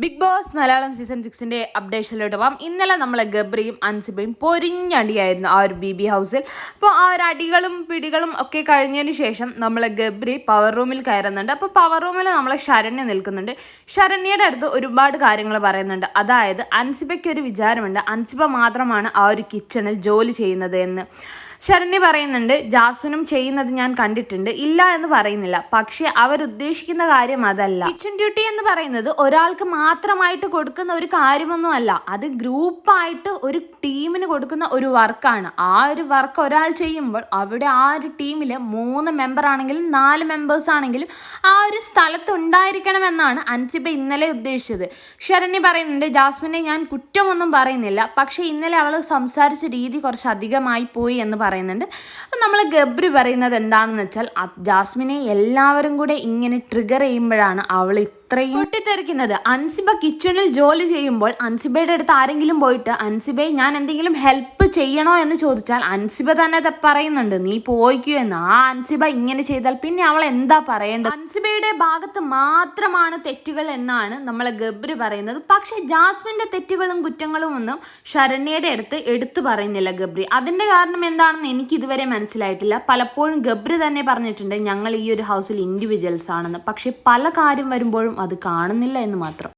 Big boss Malayalam season സിക്സിന്റെ അപ്ഡേഷനിലോട്ട് പോകാം ഇന്നലെ നമ്മളെ ഗബ്രിയും അൻസിബയും പൊരിഞ്ഞടിയായിരുന്നു ആ ഒരു ബി ബി ഹൗസിൽ അപ്പോൾ ആ ഒരു അടികളും പിടികളും ഒക്കെ കഴിഞ്ഞതിന് ശേഷം നമ്മളെ ഗബ്രി പവർ റൂമിൽ കയറുന്നുണ്ട്. അപ്പോൾ പവർ റൂമിൽ നമ്മളെ ശരണ്യ നിൽക്കുന്നുണ്ട്. ശരണ്യയുടെ അടുത്ത് ഒരുപാട് കാര്യങ്ങൾ പറയുന്നുണ്ട്. അതായത് അൻസിബയ്ക്ക് ഒരു വിചാരമുണ്ട്. അൻസിബ മാത്രമാണ് ആ ഒരു കിച്ചണിൽ ജോലി ചെയ്യുന്നത് എന്ന്. ശരണ്യ പറയുന്നുണ്ട് ജാസ്മിനും ചെയ്യുന്നത് ഞാൻ കണ്ടിട്ടുണ്ട്. ഇല്ല എന്ന് പറയുന്നില്ല. പക്ഷെ അവരുദ്ദേശിക്കുന്ന കാര്യം അതല്ല. കിച്ചൺ ഡ്യൂട്ടി എന്ന് പറയുന്നത് ഒരാൾക്ക് മാത്രമായിട്ട് കൊടുക്കുന്ന ഒരു കാര്യമൊന്നും അല്ല. അത് ഗ്രൂപ്പായിട്ട് ഒരു ടീമിന് കൊടുക്കുന്ന ഒരു വർക്കാണ്. ആ ഒരു വർക്ക് ഒരാൾ ചെയ്യുമ്പോൾ അവിടെ ആ ഒരു ടീമിൽ മൂന്ന് മെമ്പർ ആണെങ്കിലും നാല് മെമ്പേഴ്സ് ആണെങ്കിലും ആ ഒരു സ്ഥലത്ത് ഉണ്ടായിരിക്കണമെന്നാണ് അൻസിബ ഇന്നലെ ഉദ്ദേശിച്ചത്. ശരണ്യ പറയുന്നുണ്ട് ജാസ്മിനെ ഞാൻ കുറ്റമൊന്നും പറയുന്നില്ല. പക്ഷേ ഇന്നലെ അവൾ സംസാരിച്ച രീതി കുറച്ച് അധികമായി പോയി എന്ന് പറയുന്നുണ്ട്. അപ്പം നമ്മൾ ഗബ്രി പറയുന്നത് എന്താണെന്ന് വെച്ചാൽ ജാസ്മിനെ എല്ലാവരും കൂടെ ഇങ്ങനെ ട്രിഗർ ചെയ്യുമ്പോഴാണ് അവൾ ഇത്രയും പൊട്ടിത്തെറിക്കുന്നത്. അൻസിബ കിച്ചണിൽ ജോലി ചെയ്യുമ്പോൾ അൻസിബയുടെ അടുത്ത് ആരെങ്കിലും പോയിട്ട് അൻസിബയെ ഞാൻ എന്തെങ്കിലും ഹെൽപ്പ് ചെയ്യണോ എന്ന് ചോദിച്ചാൽ അൻസിബ തന്നെ പറയുന്നുണ്ട് നീ പോയിക്കോ എന്ന്. ആ അൻസിബ ഇങ്ങനെ ചെയ്താൽ പിന്നെ അവൾ എന്താ പറയേണ്ടത്? അൻസിബയുടെ ഭാഗത്ത് മാത്രമാണ് തെറ്റുകൾ എന്നാണ് നമ്മളെ ഗബ്രി പറയുന്നത്. പക്ഷെ ജാസ്മിന്റെ തെറ്റുകളും കുറ്റങ്ങളും ഒന്നും ശരണ്യയുടെ അടുത്ത് എടുത്തു പറയുന്നില്ല ഗബ്രി. അതിന്റെ കാരണം എന്താണെന്ന് എനിക്ക് ഇതുവരെ മനസ്സിലായിട്ടില്ല. പലപ്പോഴും ഗബ്രി തന്നെ പറഞ്ഞിട്ടുണ്ട് ഞങ്ങൾ ഈ ഒരു ഹൗസിൽ ഇൻഡിവിജ്വൽസ് ആണെന്ന്. പക്ഷെ പല കാര്യം വരുമ്പോഴും അത് കാണുന്നില്ല എന്ന് മാത്രം.